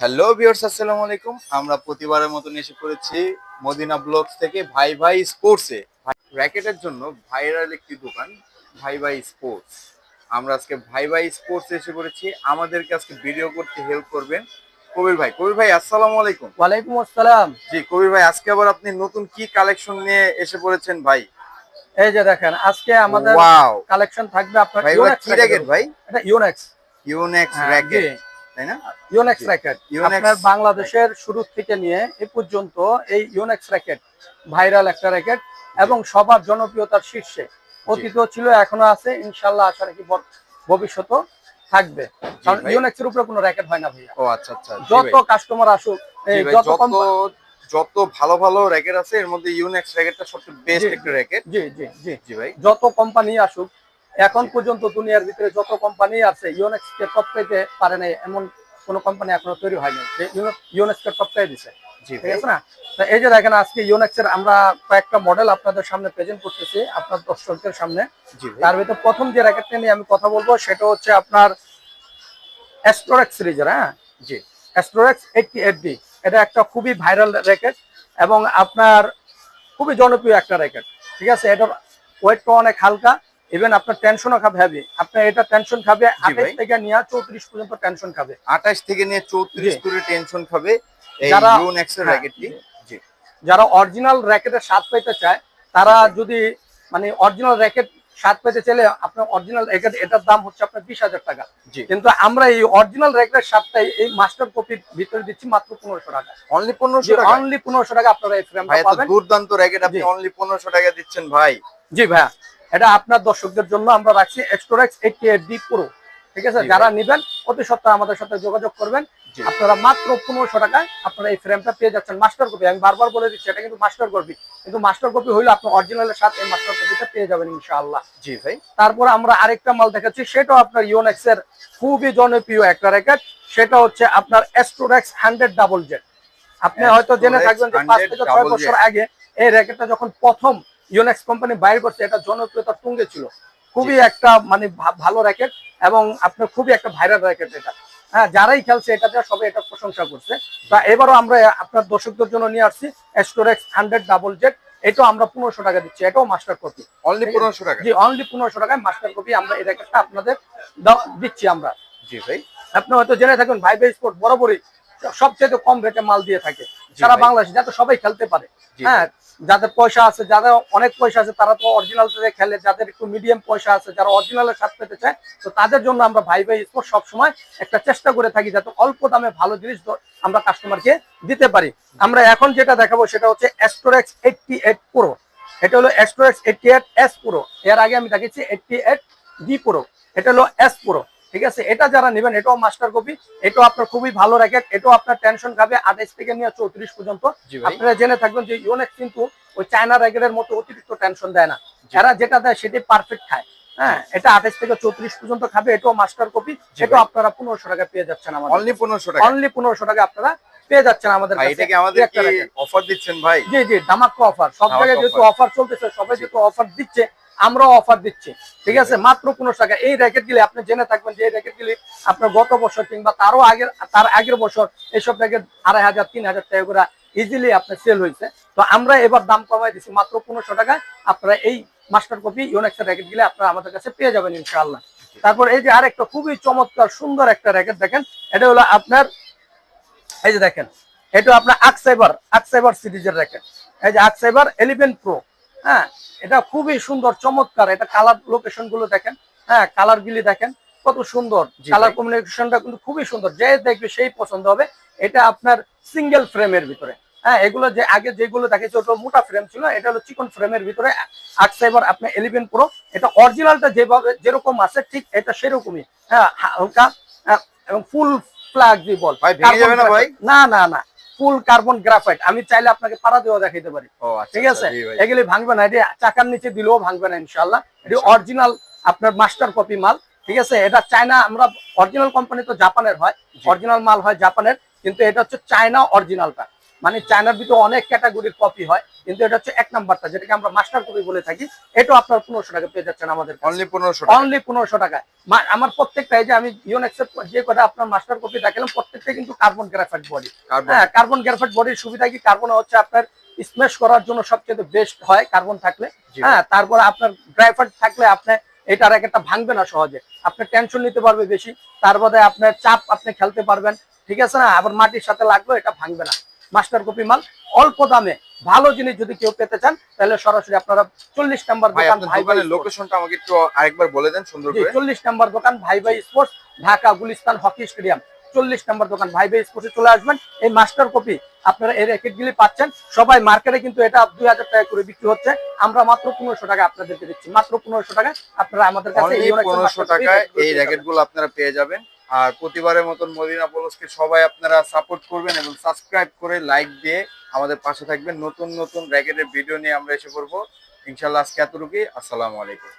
Hello viewers আসসালামু আলাইকুম। আমরা প্রতিবারের মতন এসে পড়েছি মদিনা ব্লগস থেকে ভাই ভাই স্পোর্টসে। র্যাকেটের জন্য ভাইরাল একটি দোকান ভাই ভাই স্পোর্টস। আমরা আজকে ভাই ভাই স্পোর্টস এসে পড়েছি। আমাদেরকে আজকে ভিডিও করতে হেল্প করবেন কবির ভাই। কবির ভাই আসসালামু আলাইকুম। ওয়ালাইকুম আসসালাম। জি কবির ভাই আজকে আবার আপনি নতুন কি কালেকশন নিয়ে এসে পড়েছেন ভাই? এই যে দেখেন আজকে আমাদের কালেকশন থাকবে আপনার ভাই কি র্যাকেট ভাই? এটা ইউনেক্স ইউনেক্স র্যাকেট। তাই না? ইউনেক্স র্যাকেট আপনার বাংলাদেশের শুরু থেকে নিয়ে এ পর্যন্ত এই ইউনেক্স র্যাকেট ভাইরাল একটা র্যাকেট এবং সবার জনপ্রিয়তার শীর্ষে। অতীতও ছিল এখনও আছে ইনশাল্লাহ আশা রাখি বর- ভবিষ্যতেও থাকবে। কারণ ভাই। ইউনেক্স এর উপরে কোনো র্যাকেট হয় না ভাইয়া। ও আচ্ছা আচ্ছা। যত কাস্টমার আসুক যত যত ভালো ভালো র্যাকেট আছে এর মধ্যে ইউনেক্স র্যাকেটটা সবচেয়ে বেস্ট। একটা র্যাকেট জি জি জি। জি ভাই। যত কোম্পানি আসুক এখন পর্যন্ত দুনিয়ার ভিতরে যত কোম্পানি আছে ইউনেক্স কে টপ পেতে পারে নাই এমন কোন কোম্পানি এখনও তৈরি হয়নি যে ইউনেক্স টপ পেয়ে দিছে। ঠিক আছে না? এই যে দেখেন আজকে ইউনেক্স এর আমরা কয়েকটা মডেল আপনাদের সামনে প্রেজেন্ট করতেছি আপনার দর্শকদের সামনে। তার ভিতরে প্রথম যে র্যাকেটটা নিয়ে আমি কথা বলব সেটা হচ্ছে আপনার অ্যাস্ট্রোরেক্স সিরিজের হ্যাঁ? জি। অ্যাস্ট্রোরেক্স এইটটি এইট ডি এটা একটা খুবই ভাইরাল র্যাকেট এবং আপনার খুবই জনপ্রিয় একটা র্যাকেট ঠিক আছে? এটার ওয়েটটা অনেক হালকা। ইভেন আপনার টেনশনও খাবে হেভি আপনার এটা টেনশন খাবে আঠাশ। থেকে নিয়ে চৌত্রিশ পর্যন্ত টেনশন খাবে। আঠাশ থেকে নিয়ে চৌত্রিশ। করে টেনশন খাবে এই যারা- হ্যাঁ, যারা অরিজিনাল র্যাকেটের স্বাদ পেতে চায় তারা যদি মানে অরিজিনাল র্যাকেট স্বাদ পেতে চাইলে আপনার অরিজিনাল র্যাকেট এটার দাম হচ্ছে আপনার বিশ হাজার টাকা। জি। কিন্তু আমরা এই অরিজিনাল র্যাকেটের স্বাদটাই এই মাস্টার কপির ভিতরে দিচ্ছি মাত্র পনেরোশো টাকা। অনলি পনেরোশো টাকা অনলি পনেরোশো টাকা আপনারা এই দুর্দান্ত র্যাকেট আপনি অনলি পনেরোশো টাকা দিচ্ছেন ভাই। জি ভাইয়া। এটা আপনার দর্শকদের জন্য আমরা রাখছি Astrox eighty eight D pro ঠিক আছে? যারা নিবেন অতি সত্ত্বে আমাদের সাথে যোগাযোগ করবেন। আপনারা মাত্র পনেরোশো টাকায় আপনারা এই ফ্রেমটা পেয়ে যাচ্ছেন মাস্টার কপি আমি বারবার বলে দিচ্ছি এটা কিন্তু মাস্টার কপি কিন্তু মাস্টার কপি হইলে আপনি অরিজিনালের সাথে এই মাস্টার কপিটা পেয়ে যাবেন ইনশাআল্লাহ। জি ভাই। তারপর আমরা আরেকটা মাল দেখাচ্ছি সেটাও আপনার ইউনেক্স এর খুবই জনপ্রিয় একটা র্যাকেট সেটা হচ্ছে আপনার এস্টোরেক্স হান্ড্রেড ডাবল জেড আপনি হয়তো জেনে থাকবেন যে পাঁচ থেকে ছয় বছর আগে এই র্যাকেটটা যখন প্রথম ইউনেক্স কোম্পানি বাইর করছে এটা জনপ্রিয়তা তুঙ্গে ছিল। খুবই একটা মানে ভালো র্যাকেট এবং আপনার খুবই একটা ভাইরাল র্যাকেট এটা। হ্যাঁ যারাই খেলছে এটাতে সবাই এটা প্রশংসা করছে। তা এবারও আমরা আপনার দর্শকদের জন্য নিয়ে আসছি এস্টোরেক্স হান্ড্রেড ডাবল জেড এটাও আমরা পনেরোশো টাকা দিচ্ছি এটাও মাস্টার কপি অনলি পনেরোশো টাকা? জি অনলি পনেরোশো টাকায় মাস্টার কপি আমরা এই র্যাকেটটা আপনাদের দিচ্ছি আমরা। জি ভাই। আপনি হয়তো জেনে থাকবেন ভাই ভাই স্পোর্ট বরাবরই সবচেয়ে কম রেটে মাল দিয়ে থাকে। সারা। বাংলাদেশ যাতে সবাই খেলতে পারে। হ্যাঁ যাদের পয়সা আছে যাদের অনেক পয়সা আছে তারা তো অরিজিনাল থেকে খেলে যাদের একটু মিডিয়াম পয়সা আছে যারা অরিজিনালের স্বাদ পেতে চায় তো তাদের জন্য আমরা ভাই ভাই স্পোর্ট সবসময় একটা চেষ্টা করে থাকি যাতে অল্প দামে ভালো জিনিস আমরা কাস্টমারকে দিতে পারি। আমরা এখন যেটা দেখাবো সেটা হচ্ছে অ্যাস্টোরেক্স এইটটি এইট প্রো এটা হলো Astrox eighty eight S pro এর আগে আমি দেখাচ্ছি এইটটি এইট ডি প্রো এটা হলো এস প্রো ঠিক আছে? এটা যারা নেবেন এটাও মাস্টার কপি এটাও আপনার খুবই ভালো র্যাকেট এটাও আপনার টেনশন খাবে। আঠাইশ থেকে নিয়ে চৌত্রিশ পর্যন্ত। আপনারা জেনে থাকবেন যে ইউনেক্স কিন্তু ওই চায়না র্যাকেটের মতো অতিরিক্ত টেনশন দেয় না। এরা যেটা দেয় সেটাই পারফেক্ট খায়। হ্যাঁ এটা আঠাইশ থেকে চৌত্রিশ পর্যন্ত খাবে এটাও মাস্টার কপি। আপনারা পনেরোশো টাকা পেয়ে যাচ্ছেন আমাদের। অনলি পনেরোশো টাকা অনলি পনেরোশো টাকা আপনারা পেয়ে যাচ্ছেন আমাদের অফার দিচ্ছেন ভাই? জি জি ধামাক্কা অফার সব জায়গায় যেহেতু অফার চলতেছে সবাই যেহেতু অফার দিচ্ছে আমরাও অফার দিচ্ছি। ঠিক আছে? মাত্র পনেরোশো টাকা। এই র্যাকেট গুলি আপনি জেনে থাকবেন যে এই র্যাকেট গুলি আপনার গত বছর কিংবা তারও আগের তার আগের বছর এইসব র্যাকেট আড়াই হাজার, তিন হাজার টাকা করে ইজিলি আপনার সেল হয়েছে। তো আমরা এবার দাম কমাই দিচ্ছি মাত্র পনেরোশো টাকায়। আপনারা এই মাস্টার কপি ইউনেক্সের র্যাকেট গুলি আপনারা আমাদের কাছে পেয়ে যাবেন ইনশাআল্লাহ। তারপর এই যে আরেকটা খুবই চমৎকার, সুন্দর একটা র্যাকেট দেখেন। এটা হলো আপনার এই যে দেখেন, এটা আপনার আকসাইবার আকসাইবার সিরিজের র্যাকেট এই যে আকসাইবার এলিভেন প্রো হ্যাঁ এটা খুবই সুন্দর চমৎকার। এটা কালার লোকেশনগুলো দেখেন। হ্যাঁ কালার গুলি দেখেন কত সুন্দর। কালার ভাই। কম্বিনেশনটা কিন্তু খুবই সুন্দর। যে দেখবে সেই পছন্দ হবে। এটা আপনার সিঙ্গেল ফ্রেমের ভিতরে। হ্যাঁ এগুলো যে আগে যেগুলো দেখেছে ওটা মোটা ফ্রেম ছিল এটা হলো চিকন ফ্রেমের ভিতরে। আকসাইবার আপনার এলিভেন প্রো এটা অরিজিনালটা যেভাবে যেরকম আছে ঠিক এটা সেরকমই। হ্যাঁ হালকা হ্যাঁ, এবং ফুল ফ্ল্যাগ যে বল? না না না। Full carbon graphite. আমি চাইলে আপনাকে পাড়া দিয়েও দেখাইতে পারি। আচ্ছা ঠিক আছে? আচ্ছা। এগুলি ভাঙবে না। এটি চাকার নিচে দিলেও ভাঙবে না ইনশাল্লাহ এটি অরিজিনাল আপনার মাস্টার কপি মাল ঠিক আছে? এটা চায়না আমরা অরিজিনাল কোম্পানি তো জাপানের হয়। অরিজিনাল মাল হয় জাপানের কিন্তু এটা হচ্ছে চায়না অরিজিনালটা মানে চায়নার ভিতরে অনেক ক্যাটাগরির কপি হয় কিন্তু এটা হচ্ছে এক নাম্বারটা যেটাকে আমরা মাস্টার কপি বলে থাকি। এটাও আপনার পনেরোশো টাকা পেয়ে যাচ্ছেন আমাদের অনলি পনেরোশো টাকা অনলি পনেরোশো টাকায়। আমার প্রত্যেকটা এই যে আমি ইউন অ্যাকসেপ্ট যে কটা আপনার মাস্টার কপি দেখালাম প্রত্যেকটা কিন্তু কার্বন গ্রাফাইট বডি হ্যাঁ কার্বন গ্রাফাইট বডির সুবিধা কি? কার্বন হচ্ছে আপনার স্মেশ করার জন্য সবচেয়ে বেস্ট হয় কার্বন থাকলে। হ্যাঁ তারপরে আপনার গ্রাফাইট থাকলে আপনি এটার একটা ভাঙবে না সহজে। আপনি টেনশন নিতে পারবে বেশি তার বাদে আপনার চাপ আপনি খেলতে পারবেন। ঠিক আছে না? আবার মাটির সাথে লাগল এটা ভাঙবে না। মাস্টার কপি মাল অল্প দামে। ভালো জিনিস যদি কেউ পেতে চান তাহলে সরাসরি আপনারা চল্লিশ নাম্বার ভাই দোকান ভাই ভাই লোকেশনটা আমাকে একটু আরেকবার বলে দেন সুন্দর করে। চল্লিশ নাম্বার দোকান ভাই ভাই sports Dhaka Gulistan hockey stadium. চল্লিশ নাম্বার দোকান ভাই ভাই স্পোর্টসে চলে আসবেন। এই মাস্টার কপি আপনারা এই র্যাকেট গুলি পাচ্ছেন। সবাই মার্কেটে কিন্তু এটা দুই হাজার টাকা করে বিক্রি হচ্ছে। আমরা মাত্র পনেরোশো টাকা আপনাদেরকে দিচ্ছি। মাত্র পনেরোশো টাকা আপনারা আমাদের কাছে পনেরোশো টাকায় এই পেয়ে র্যাকেটগুলো আপনারা পেয়ে যাবেন। আর প্রতিবারের মতন মদিনা পলসকে সবাই আপনারা সাপোর্ট করবেন এবং সাবস্ক্রাইব করে লাইক দিয়ে আমাদের পাশে থাকবেন। নতুন নতুন র্যাকেটের ভিডিও নিয়ে আমরা এসে পড়ব। ইনশাল্লাহ আজকে এতটুকুই। আসসালামু আলাইকুম।